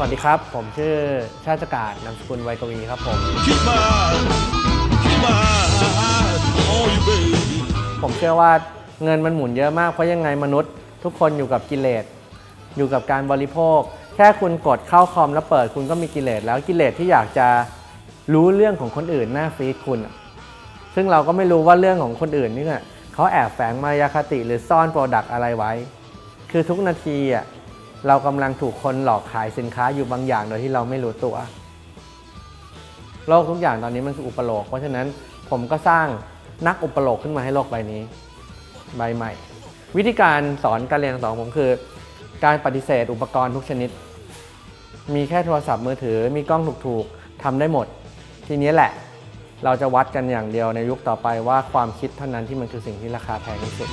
สวัสดีครับ ผมชื่อชาติกาศนามสกุลไวยกวีครับผม ผมเชื่อว่าเงินมันหมุนเยอะมาก เพราะยังไงมนุษย์ ทุกคนอยู่กับกิเลส อยู่กับการบริโภค แค่คุณกดเข้าคอมแล้วเปิดคุณก็มีกิเลสแล้วกิเลสที่อยากจะรู้เรื่องของคนอื่นหน้าฟีดคุณ ซึ่งเราก็ไม่รู้ว่าเรื่องของคนอื่นนี่เนี่ยเขาแอบแฝงมายาคติหรือซ่อนโปรดักต์อะไรไว้ คือทุกนาทีอะ เรากำลังถูกคนหลอกขายสินค้าอยู่บางอย่างโดยที่เราไม่รู้ตัว โลกทุกอย่างตอนนี้มันคืออุปโลก เพราะฉะนั้นผมก็สร้างนักอุปโลกขึ้นมาให้โลกใบนี้ ใบใหม่ วิธีการสอนการเรียนของผมคือ การปฏิเสธอุปกรณ์ทุกชนิด มีแค่โทรศัพท์มือถือ มีกล้องถูกๆทำได้หมด ทีนี้แหละเราจะวัดกันอย่างเดียวในยุคต่อไปว่าความคิดเท่านั้นที่มันคือสิ่งที่ราคาแพงที่สุด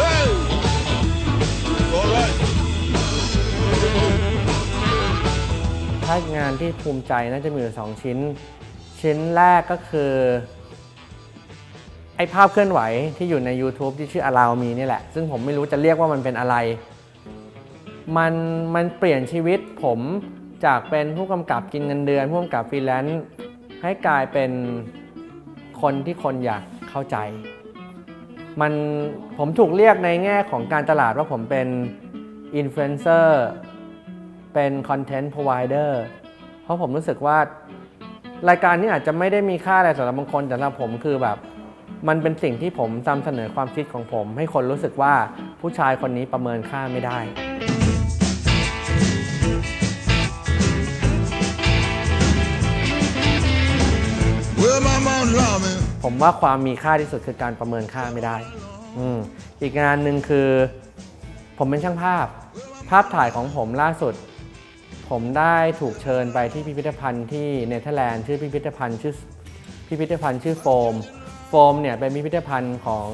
Hey! ถ้างานที่ภูมิใจน่าจะมีอยู่สองชิ้น ชิ้นแรกก็คือ ไอภาพเคลื่อนไหวที่อยู่ใน YouTube ที่ชื่อ Allow Me นี่แหละ ซึ่งผมไม่รู้จะเรียกว่ามันเป็นอะไร มันมันเปลี่ยนชีวิตผมจากเป็นผู้กำกับกินเงินเดือนผู้กำกับฟรีแลนซ์ให้กลายเป็นคนที่คนอยากเข้าใจ มันผมถูกเรียกในแง่ของการตลาดว่าผมเป็นอินฟลูเอนเซอร์ เป็นคอนเทนต์พรอไวเดอร์เพราะผมรู้สึกว่ารายการนี้อาจจะไม่ได้มีค่าอะไรสำหรับบางคนแต่สำหรับผมคือแบบ มันเป็นสิ่งที่ผมนำเสนอความคิดของผม ให้คนรู้สึกว่าผู้ชายคนนี้ประเมินค่าไม่ได้ Well, my mom love me. ผมว่าความมีค่าที่สุดคือการประเมินค่าไม่ได้ อืมอีกงานหนึ่งคือ ผมเป็นช่างภาพ ภาพถ่ายของผมล่าสุด ผมได้ถูกเชิญไปที่พิพิธภัณฑ์ที่เนเธอร์แลนด์ชื่อพิพิธภัณฑ์ชื่อพิพิธภัณฑ์ชื่อโฟม โฟมเนี่ยเป็นพิพิธภัณฑ์ของ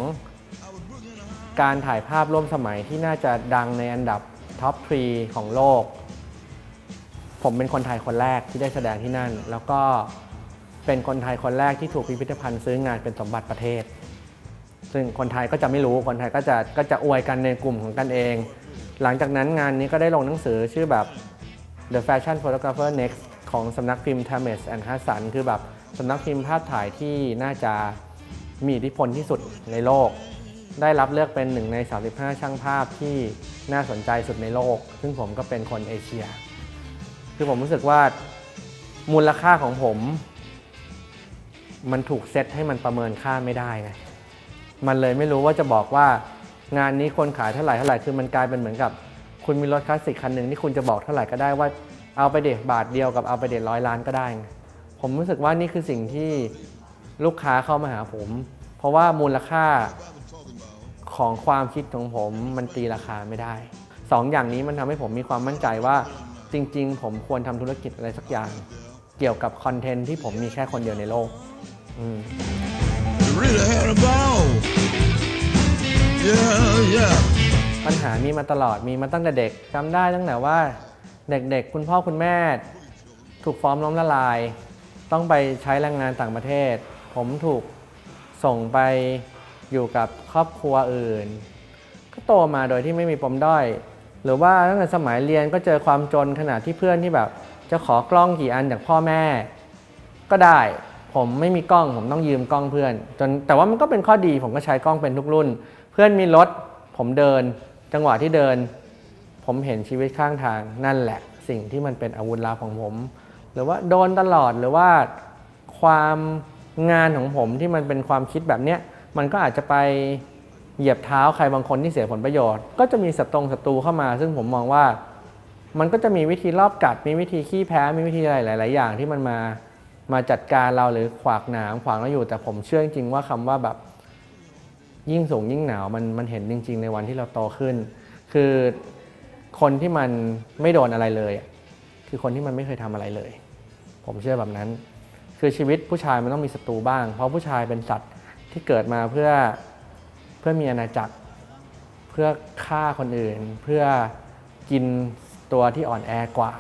การถ่ายภาพร่วมสมัยที่น่าจะดังในอันดับท็อปทรีของโลก ผมเป็นคนไทยคนแรกที่ได้แสดงที่นั่น แล้วก็เป็นคนไทยคนแรกที่ถูกพิพิธภัณฑ์ซื้องานเป็นสมบัติประเทศ ซึ่งคนไทยก็จะไม่รู้คนไทยก็จะก็จะอวยกันในกลุ่มของกันเอง หลังจากนั้นงานนี้ก็ได้ลงหนังสือชื่อแบบ The Fashion Photographer Next ของสำนักพิมพ์ Times and Hudson คือแบบสำนักพิมพ์ภาพถ่ายที่น่าจะมีอิทธิพลที่สุดในโลก ได้รับเลือกเป็นหนึ่งใน 35 ช่างภาพที่น่าสนใจสุดในโลก ซึ่งผมก็เป็นคนเอเชีย คือผมรู้สึกว่ามูลค่าของผม มันถูกเซตให้มันประเมินค่าไม่ได้ไงมันเลยไม่รู้ว่าจะบอกว่างานนี้คนขายเท่าไหร่เท่าไหร่คือมันกลายเป็นเหมือนกับ คุณมีรถคลาสสิกคันหนึ่งที่คุณจะบอกเท่าไหร่ก็ได้ว่าเอาไปเด็ดบาทเดียวกับเอาไปเด็ดร้อยล้านก็ได้ ผมรู้สึกว่านี่คือสิ่งที่ลูกค้าเข้ามาหาผม เพราะว่ามูลค่าของความคิดของผมมันตีราคาไม่ได้สองอย่างนี้มันทำให้ผมมีความมั่นใจว่าจริง ๆ ผมควรทำธุรกิจอะไรสักอย่าง เกี่ยวกับคอนเทนต์ที่ผมมีแค่คนเดียวในโลกอืม really had a ball. Yeah, yeah. ปัญหามีมาตลอดมีมาตั้งแต่เด็กจำได้ตั้งแต่ว่าเด็กๆ คุณพ่อคุณแม่ ถูกฟ้องล้มละลาย ต้องไปใช้แรงงานต่างประเทศ ผมถูกส่งไปอยู่กับครอบครัวอื่น ก็โตมาโดยที่ไม่มีปมด้อย หรือว่าตั้งแต่สมัยเรียนก็เจอความจนขนาดที่เพื่อนที่แบบ จะขอกล้องกี่อันจากพ่อแม่ ก็ได้ผมไม่มีกล้องผมต้องยืมกล้องเพื่อน จนแต่ว่ามันก็เป็นข้อดีผมก็ใช้กล้องเป็นทุกรุ่น เพื่อนมีรถผมเดิน จังหวะที่เดิน ผมเห็นชีวิตข้างทางนั่นแหละ สิ่งที่มันเป็นอาวุธลับของผม หรือว่าโดนตลอดหรือว่าความงานของผมที่มันเป็นความคิดแบบเนี้ยมันก็อาจจะไปเหยียบเท้าใครบางคนที่เสียผลประโยชน์ ก็จะมีศัตรงศัตรูเข้ามา ซึ่งผมมองว่า มันก็จะมีวิธีรอบกัด มีวิธีขี้แพ้ มีวิธีอะไรหลาย ๆ อย่างที่มันมามาจัดการเราหรือขวากหนามขวางเราอยู่ แต่ผมเชื่อจริงๆว่าคำว่าแบบ ยิ่งสูงยิ่งหนาวมันมันเห็นจริง ๆ ในวันที่เราโตขึ้น คือคนที่มันไม่โดนอะไรเลย คือคนที่มันไม่เคยทำอะไรเลย ผมเชื่อแบบนั้น คือชีวิตผู้ชายมันต้องมีศัตรูบ้าง เพราะผู้ชายเป็นสัตว์ที่เกิดมาเพื่อเพื่อมีอาณาจักร เพื่อฆ่าคนอื่น เพื่อกินตัวที่อ่อนแอกว่า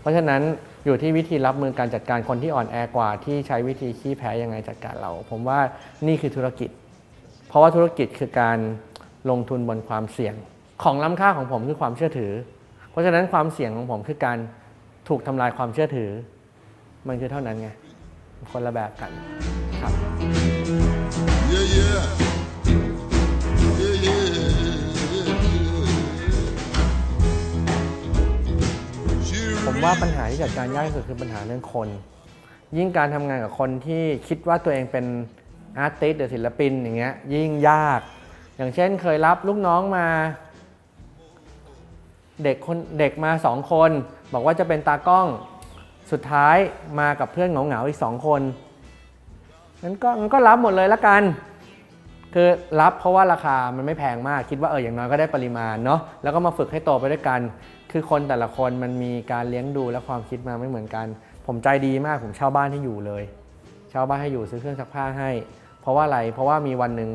เพราะฉะนั้นอยู่ที่วิธีรับมือการจัดการคนที่อ่อนแอกว่า ที่ใช้วิธีขี้แพ้ยังไงจัดการเรา ผมว่านี่คือธุรกิจ เพราะว่าธุรกิจคือการลงทุนบนความเสี่ยง ของล้ำค่าของผมคือความเชื่อถือ เพราะฉะนั้นความเสี่ยงของผมคือการถูกทำลายความเชื่อถือ มันคือเท่านั้นไง คนละแบบกันครับ Yeah, yeah. Yeah, yeah. She ผมว่าปัญหาที่จัดการยากที่สุดคือปัญหาเรื่องคน ยิ่งการทำงานกับคนที่คิดว่าตัวเองเป็น อาร์ติสหรือศิลปินอย่างเงี้ยยิ่งยาก อย่างเช่นเคยรับลูกน้องมา เด็กคนเด็กมาสองคน บอกว่าจะเป็นตากล้องสุดท้ายมากับเพื่อนเหงาๆอีกสองคนงั้นก็งั้นก็รับหมดเลยละกัน คือรับเพราะว่าราคามันไม่แพงมากคิดว่าเอออย่างน้อยก็ได้ปริมาณเนาะแล้วก็มาฝึกให้โตไปด้วยกัน คือคนแต่ละคนมันมีการเลี้ยงดูและความคิดมาไม่เหมือนกัน ผมใจดีมากผมเช่าบ้านให้อยู่เลย เช่าบ้านให้อยู่ซื้อเครื่องซักผ้าให้ ราะว่าอะไรเพราะว่ามีวันหนึ่ง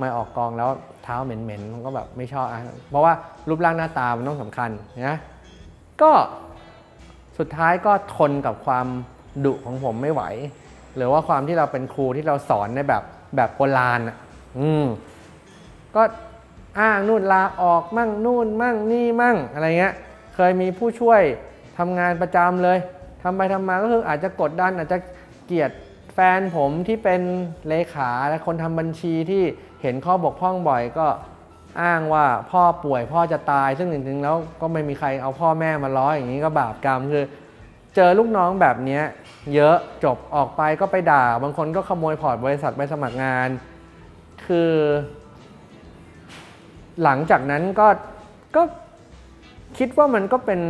มาออกกองแล้วเท้าเหม็นๆมันก็แบบไม่ชอบอะเพราะว่ารูปร่างหน้าตามันต้องสำคัญนะก็สุดท้ายก็ทนกับความดุของผมไม่ไหว หรือว่าความที่เราเป็นครูที่เราสอนในแบบแบบโบราณอะอืมก็อ้างนู่นลาออกมั่งนู่นมั่งนี่มั่งอะไรเงี้ย เคยมีผู้ช่วยทำงานประจำเลยทำไปทำมาก็คืออาจจะกดดันอาจจะเกลียด ฟนผมที่เป็นเลขาและคนทำบัญชีที่เห็นข้อบกพร่องบ่อยก็อ้างว่าพ่อป่วยพ่อจะตาย ซึ่งจริงๆแล้วก็ไม่มีใครเอาพ่อแม่มาล้ออย่างนี้ก็บาปกรรมคือ เจอลูกน้องแบบนี้เยอะจบออกไปก็ไปด่า บางคนก็ขโมยพอร์ตบริษัทไปสมัครงาน คือ หลังจากนั้นก็ก็คิดว่ามันก็เป็น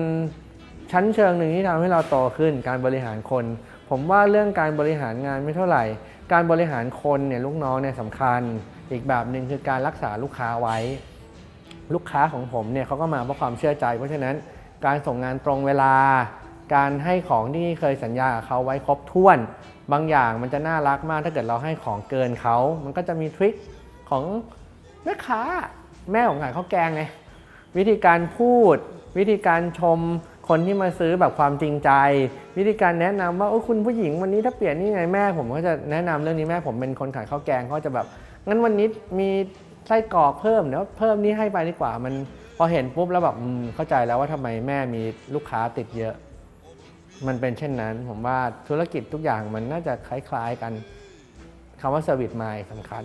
ชั้นเชิงหนึ่งที่ทำให้เราโตขึ้นการบริหารคน ผมว่าเรื่องการบริหารงานไม่เท่าไหร่ การบริหารคนเนี่ยลูกน้องเนี่ยสำคัญ อีกแบบหนึ่งคือการรักษาลูกค้าไว้ ลูกค้าของผมเนี่ยเขาก็มาเพราะความเชื่อใจ เพราะฉะนั้นการส่งงานตรงเวลา การให้ของที่เคยสัญญากับเขาไว้ครบถ้วน บางอย่างมันจะน่ารักมากถ้าเกิดเราให้ของเกินเขา มันก็จะมีทริคของแม่ค้าแม่ของขายข้าวแกงไงวิธีการพูด วิธีการชม คนที่มาซื้อแบบความจริงใจ วิธีการแนะนำว่าโอ้คุณผู้หญิงวันนี้ถ้าเปลี่ยนนี่ไงแม่ ผมก็จะแนะนำเรื่องนี้แม่ผมเป็นคนขายข้าวแกงเขาจะแบบงั้นวันนี้มีไส้กรอกเพิ่มเดี๋ยวเพิ่มนี่ให้ไปดีกว่ามันพอเห็นปุ๊บแล้วแบบเข้าใจแล้วว่าทำไมแม่มีลูกค้าติดเยอะ มันเป็นเช่นนั้น ผมว่าธุรกิจทุกอย่างมันน่าจะคล้ายๆกันคำว่า service mind สำคัญ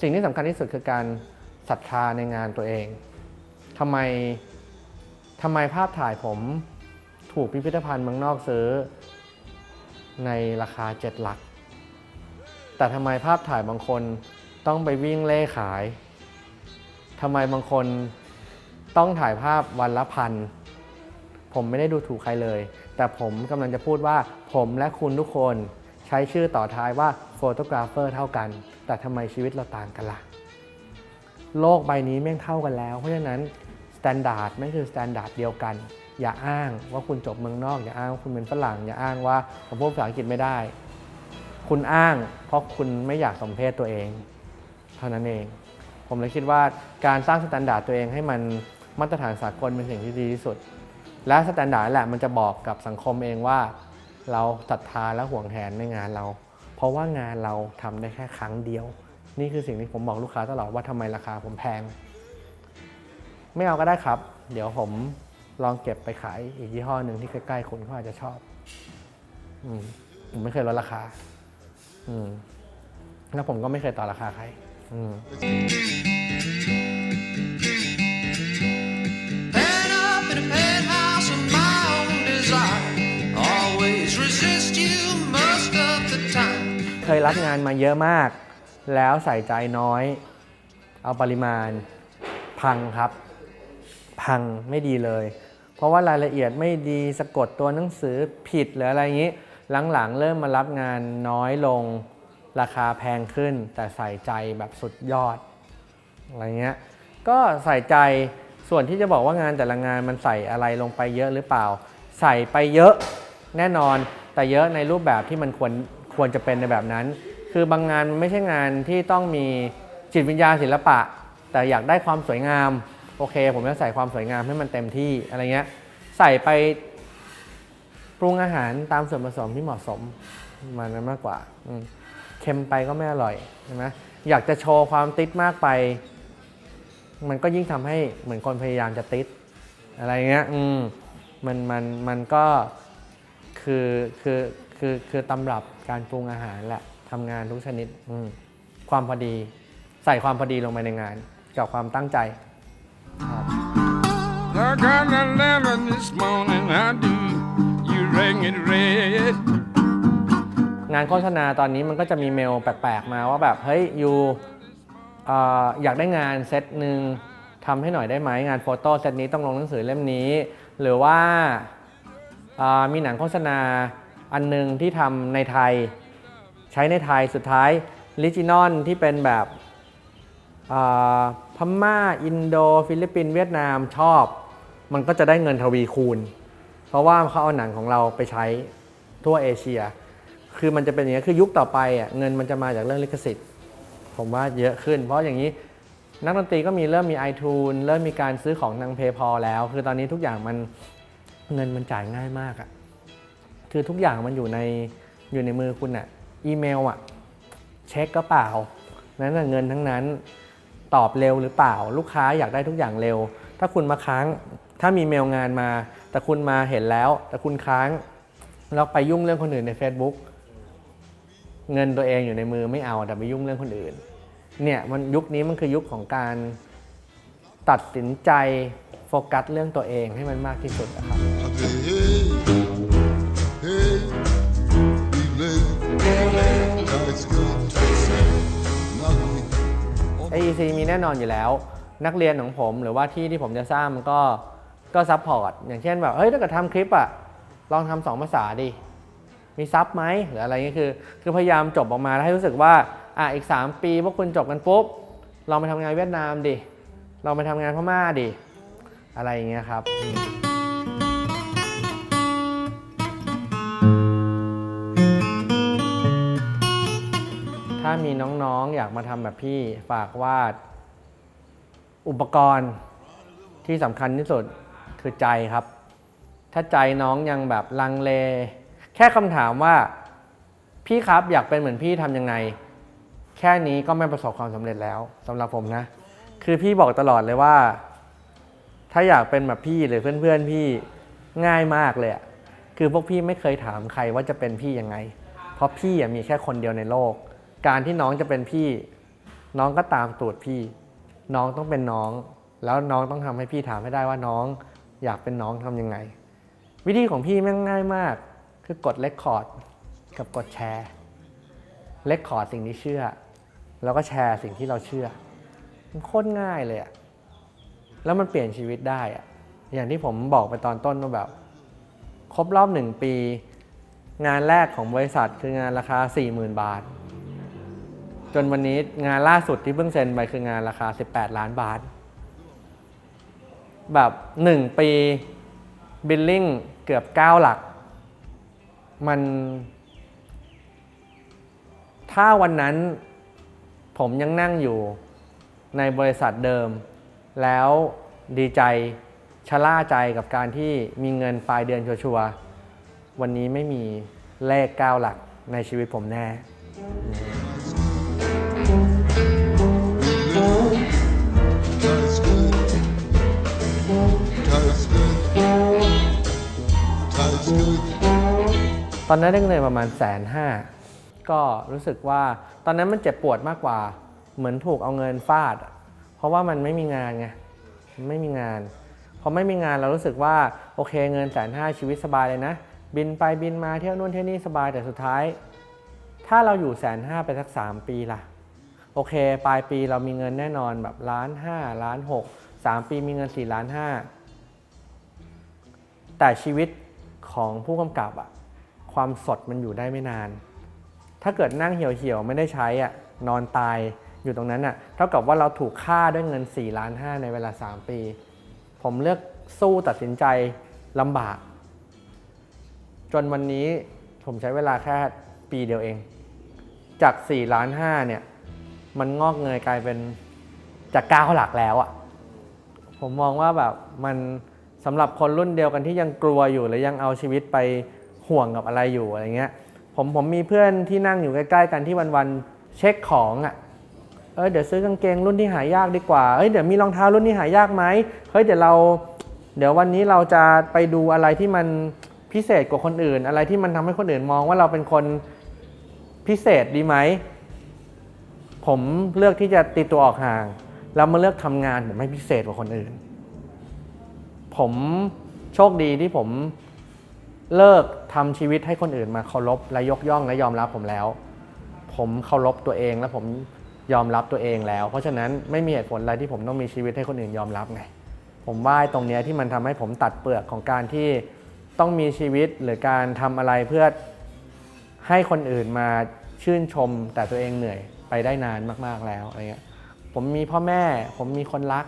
สิ่งที่สำคัญที่สุดคือการศรัทธาในงานตัวเองทำไม ทำไมภาพถ่ายผมถูกพิพิธภัณฑ์เมืองนอกซื้อ ในราคาเจ็ดหลัก แต่ทำไมภาพถ่ายบางคนต้องไปวิ่งเล่ขายทำไมบางคนต้องถ่ายภาพวันละพัน ผมไม่ได้ดูถูกใครเลย แต่ผมกำลังจะพูดว่า ผมและคุณทุกคนใช้ชื่อต่อท้ายว่าโฟโตกราฟเฟอร์เท่ากัน แต่ทำไมชีวิตเราต่างกันล่ะ โลกใบนี้แม่งเท่ากันแล้ว เพราะฉะนั้น แตนดาร์ดไม่คือสแตนดาร์ดเดียวกัน อย่าอ้างว่าคุณจบเมืองนอก อย่าอ้างว่าคุณเป็นฝรั่ง อย่าอ้างว่าผมพูดภาษาอังกฤษไม่ได้ คุณอ้างเพราะคุณไม่อยากสมเพศตัวเอง เท่านั้นเอง ผมเลยคิดว่าการสร้างสแตนดาร์ดตัวเองให้มันมาตรฐานสากลเป็นสิ่งที่ดีที่สุด และสแตนดาร์ดแหละมันจะบอกกับสังคมเองว่า เราศรัทธาและห่วงแหนในงานเรา เพราะว่างานเราทำได้แค่ครั้งเดียว นี่คือสิ่งที่ผมบอกลูกค้าตลอดว่าทำไมราคาผมแพง ไม่เอาก็ได้ครับ เดี๋ยวผมลองเก็บไปขายอีกยี่ห้อหนึ่งที่ใกล้ๆคุณเขาอาจจะชอบอืมผมไม่เคยลดราคา อืมแล้วผมก็ไม่เคยต่อราคาใคร อืม Pen up in a penthouse of my own desire. Always resist you most of the time. เคยรับงานมาเยอะมาก แล้วใส่ใจน้อย เอาปริมาณพังครับ พังไม่ดีเลย เพราะว่ารายละเอียดไม่ดีสะกดตัวหนังสือผิดหรืออะไรอย่างนี้ หลังๆ เริ่มมารับงานน้อยลงราคาแพงขึ้น แต่ใส่ใจแบบสุดยอดอะไรเงี้ยก็ใส่ใจส่วนที่จะบอกว่างานแต่ละงานมันใส่อะไรลงไปเยอะหรือเปล่า ใส่ไปเยอะแน่นอนแต่เยอะในรูปแบบที่มันควรควรจะเป็นในแบบนั้น คือบางงานมันไม่ใช่งานที่ต้องมีจิตวิญญาณศิลปะ แต่อยากได้ความสวยงาม โอเค ผมจะใส่ความสวยงามให้มันเต็มที่อะไรเงี้ยใส่ไปปรุงอาหารตามส่วนผสมที่เหมาะสมมาณนั้นมากกว่าอเค็มไปก็ไม่อร่อยใช่ไหมอยากจะโชว์ความติดมากไป มันก็ยิ่งทำให้เหมือนคนพยายามจะติดอะไรเงี้ยอืมมันมันมันก็คือคือคือคือตำรับการปรุงอาหารแหละทำงานทุกชนิดอืความพอดี ใส่ความพอดีลงไปในงาน กับความตั้งใจ I got a lemon this morning, I do. You ring it red. งานโฆษณาตอนนี้มันก็จะมีเมลแปลกๆมาว่าแบบ เฮ้ยยูเอ่ออยากได้งานเซตหนึ่งทำให้หน่อยได้ไหมงานโฟโต้เซตนี้ต้องลงหนังสือเล่มนี้ หรือว่าเอ่อมีหนังโฆษณาอันหนึงที่ทำในไทย ใช้ในไทยสุดท้ายลิจินอนที่เป็นแบบเอ่อ พม่า อินโด ฟิลิปปินส์เวียดนามชอบ มันก็จะได้เงินทวีคูณ เพราะว่าเขาเอาหนังของเราไปใช้ทั่วเอเชีย คือมันจะเป็นอย่างนี้คือยุคต่อไปอะเงินมันจะมาจากเรื่องลิขสิทธิ์ ผมว่าเยอะขึ้น เพราะอย่างนี้นักดนตรีก็มีเริ่มมี iTunes เริ่มมีการซื้อของทาง PayPal แล้ว คือตอนนี้ทุกอย่างมันเงินมันจ่ายง่ายมากอะคือทุกอย่างมันอยู่ในอยู่ในมือคุณอะอีเมลอะเช็คก็เปล่า นั้นนะเงินทั้งนั้น ตอบเร็วหรือเปล่า ลูกค้าอยากได้ทุกอย่างเร็ว ถ้าคุณมาค้างถ้ามีเมลงานมา แต่คุณมาเห็นแล้ว แต่คุณค้างแล้วไปยุ่งเรื่องคนอื่นใน Facebook เงินตัวเองอยู่ในมือไม่เอาแต่ไปยุ่งเรื่องคนอื่น เนี่ยมันยุคนี้มันคือยุคของการตัดสินใจโฟกัสเรื่องตัวเองให้มันมากที่สุดนะครับ AEC มีแน่นอนอยู่แล้ว นักเรียนของผมหรือว่าที่ที่ผมจะสร้างมันก็ก็ซัพพอร์ตอย่างเช่นแบบเฮ้ยถ้าเกิดทำคลิปอะลองทำสองภาษาดิมีซับไหมหรืออะไรเงี้ยคือ คือพยายามจบออกมาแล้วให้รู้สึกว่าอะอีก 3 ปีพวกคุณจบกันปุ๊บลองไปทำงานเวียดนามดิลองไปทำงานพม่าดิอะไรอย่างเงี้ยครับ มีน้องๆ อยากมาทำแบบพี่ฝากวาด อุปกรณ์ที่สำคัญที่สุดคือใจครับ ถ้าใจน้องยังแบบลังเล แค่คำถามว่า พี่ครับอยากเป็นเหมือนพี่ทำยังไง แค่นี้ก็ไม่ประสบความสำเร็จแล้วสำหรับผมนะ คือพี่บอกตลอดเลยว่า ถ้าอยากเป็นแบบพี่หรือเพื่อนๆพี่ง่ายมากเลยคือพวกพี่ไม่เคยถามใครว่าจะเป็นพี่ยังไง เพราะพี่มีแค่คนเดียวในโลก การที่น้องจะเป็นพี่ น้องก็ตามตูดพี่ น้องต้องเป็นน้อง แล้วน้องต้องทำให้พี่ถามให้ได้ว่าน้องอยากเป็นน้องทำยังไง วิธีของพี่แม่งง่ายมาก คือกดเลคคอร์ดกับกดแชร์เลคคอร์ดสิ่งที่เชื่อ แล้วก็แชร์สิ่งที่เราเชื่อมันโคตรง่ายเลยอะแล้วมันเปลี่ยนชีวิตได้อะอย่างที่ผมบอกไปตอนต้นว่าแบบ ครบรอบหนึ่งปี งานแรกของบริษัทคืองานราคา 40,000 บาท จนวันนี้งานล่าสุดที่เพิ่งเซ็นไปคืองานราคา 18 ล้านบาท แบบ 1 ปีบิลลิ่งเกือบ 9 หลัก มัน ถ้าวันนั้นผมยังนั่งอยู่ในบริษัทเดิม แล้วดีใจชะล่าใจกับการที่มีเงินปลายเดือนชัวร์วันนี้ไม่มีเลข9หลักในชีวิตผมแน่ ตอนนั้นได้เงินประมาณแสนห้าก็รู้สึกว่าตอนนั้นมันเจ็บปวดมากกว่า เหมือนถูกเอาเงินฟาด เพราะว่ามันไม่มีงานไงไม่มีงานพอไม่มีงานเรารู้สึกว่าโอเคเงินแสนห้าชีวิตสบายเลยนะ บินไปบินมาเที่ยวนู่นเที่ยวนี่สบายแต่สุดท้าย ถ้าเราอยู่แสนห้าไปสักสามปีล่ะโอเค ปลายปีเรามีเงินแน่นอนแบบล้านห้าล้านหกสามปีมีเงินสี่ล้านห้าแต่ชีวิตของผู้กำกับอะ ความสดมันอยู่ได้ไม่นาน ถ้าเกิดนั่งเหี่ยวๆไม่ได้ใช้อะนอนตายอยู่ตรงนั้นอะเท่ากับว่าเราถูกฆ่าด้วยเงิน4ล้านห้าในเวลา 3 ปี ผมเลือกสู้ตัดสินใจลำบาก จนวันนี้ผมใช้เวลาแค่ปีเดียวเอง จาก4ล้านห้าเนี่ยมันงอกเงยกลายเป็นจากก้าหลักแล้วอะผมมองว่าแบบมันสำหรับคนรุ่นเดียวกันที่ยังกลัวอยู่หรือยังเอาชีวิตไป ห่วงกับอะไรอยู่อะไรเงี้ยผมผมมีเพื่อนที่นั่งอยู่ใกล้ๆกันที่วันๆเช็คของอะ่ะเออเดี๋ยวซื้อกางเกงรุ่นที่หายากดีกว่าเอ้ยเดี๋ยวมีรองเท้ารุ่นที่หายากไหมเฮ้ยเดี๋ยวเรา เดี๋ยววันนี้เราจะไปดูอะไรที่มันพิเศษกว่าคนอื่น อะไรที่มันทำให้คนอื่นมองว่าเราเป็นคนพิเศษดีไหมผมเลือกที่จะตีตัวออกห่างแล้วมาเลือกทำงานผมให้พิเศษกว่าคนอื่น ผมโชคดีที่ผมเลิก ทำชีวิตให้คนอื่นมาเคารพและยกย่องและยอมรับผมแล้ว ผมเคารพตัวเองและผมยอมรับตัวเองแล้ว เพราะฉะนั้นไม่มีเหตุผลอะไรที่ผมต้องมีชีวิตให้คนอื่นยอมรับไงผมว่าตรงนี้ที่มันทำให้ผมตัดเปลือกของการที่ต้องมีชีวิตหรือการทำอะไรเพื่อให้คนอื่นมาชื่นชม แต่ตัวเองเหนื่อยไปได้นานมากๆแล้วอะไรเงี้ยผมมีพ่อแม่ ผมมีคนรัก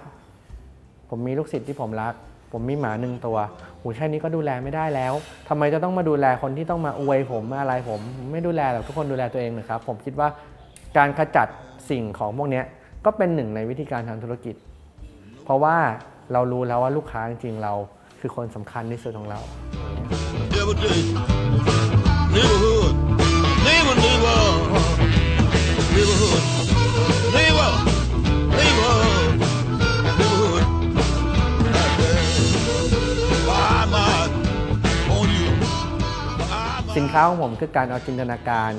ผมมีลูกศิษย์ที่ผมรัก ผมมีหมาหนึ่งตัวโหแค่นี้ก็ดูแลไม่ได้แล้วทำไมจะต้องมาดูแลคนที่ต้องมาอวยผมมาอะไรผม ไม่ดูแลหรอกทุกคนดูแลตัวเองนะครับ ผมคิดว่าการขจัดสิ่งของพวกนี้ก็เป็นหนึ่งในวิธีการทำธุรกิจ เพราะว่าเรารู้แล้วว่าลูกค้าจริงๆเราคือคนสำคัญที่สุดของเรา Neighborhood. Neighbor, neighbor. Neighborhood. สินค้าของผมคือการเอาจินตนาการ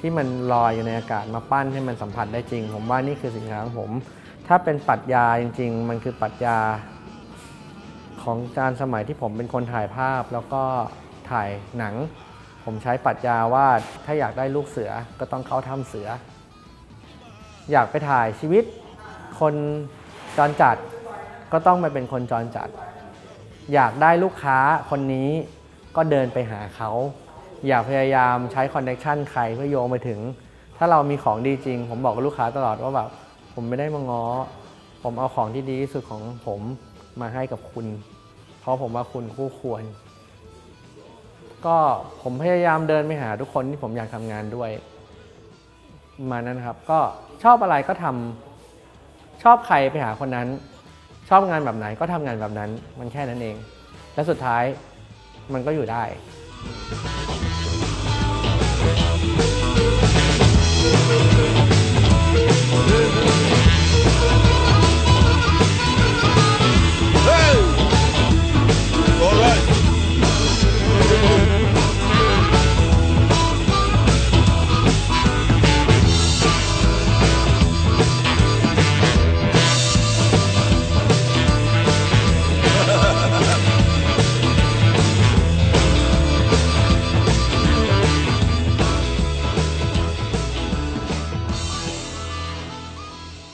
ที่มันลอยอยู่ในอากาศมาปั้นให้มันสัมผัสได้จริง ผมว่านี่คือสินค้าของผม ถ้าเป็นปรัชญาจริง ๆ มันคือปรัชญาของการสมัยที่ผมเป็นคนถ่ายภาพแล้วก็ถ่ายหนัง ผมใช้ปรัชญาว่าถ้าอยากได้ลูกเสือก็ต้องเข้าถ้ำเสือ อยากไปถ่ายชีวิต คนจรจัดก็ต้องไปเป็นคนจรจัด อยากได้ลูกค้าคนนี้ก็เดินไปหาเขา อย่าพยายามใช้คอนเน c ชันใครเพื่อโยงไปถึง ถ้าเรามีของดีจริง ผมบอกกับลูกค้าตลอดว่าแบบผมไม่ได้มาง้อ ผมเอาของที่ดีที่สุดของผมมาให้กับคุณ เพราะผมว่าคุณคู่ควร ก็ผมพยายามเดินไปหาทุกคนที่ผมอยากทำงานด้วย มานั้นครับ ก็ชอบอะไรก็ทำชอบใครไปหาคนนั้น ชอบงานแบบไหนก็ทำงานแบบนั้น มันแค่นั้นเอง และสุดท้ายมันก็อยู่ได้ out.